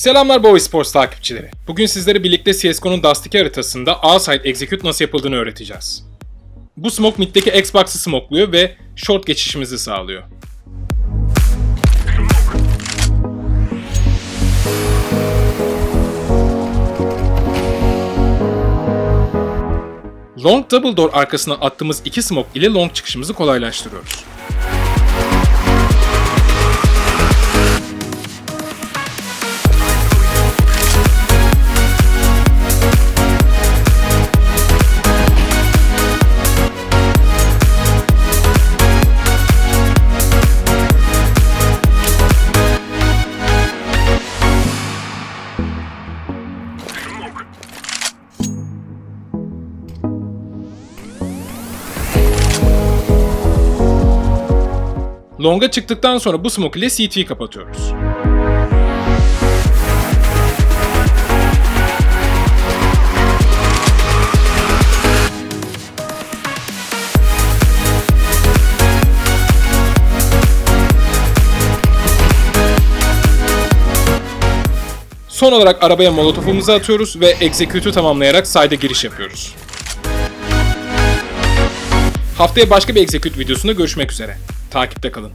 Selamlar Boy Sports takipçileri. Bugün sizlere birlikte CSGO'nun Dust 2 haritasında A-Side Execute nasıl yapıldığını öğreteceğiz. Bu smoke middeki Xbox'ı smokluyor ve short geçişimizi sağlıyor. Long double door arkasına attığımız iki smoke ile long çıkışımızı kolaylaştırıyoruz. Long'a çıktıktan sonra bu smoke ile CT'yi kapatıyoruz. Son olarak arabaya molotofumuzu atıyoruz ve execute'u tamamlayarak side'e giriş yapıyoruz. Haftaya başka bir execute videosunda görüşmek üzere. Takipte kalın.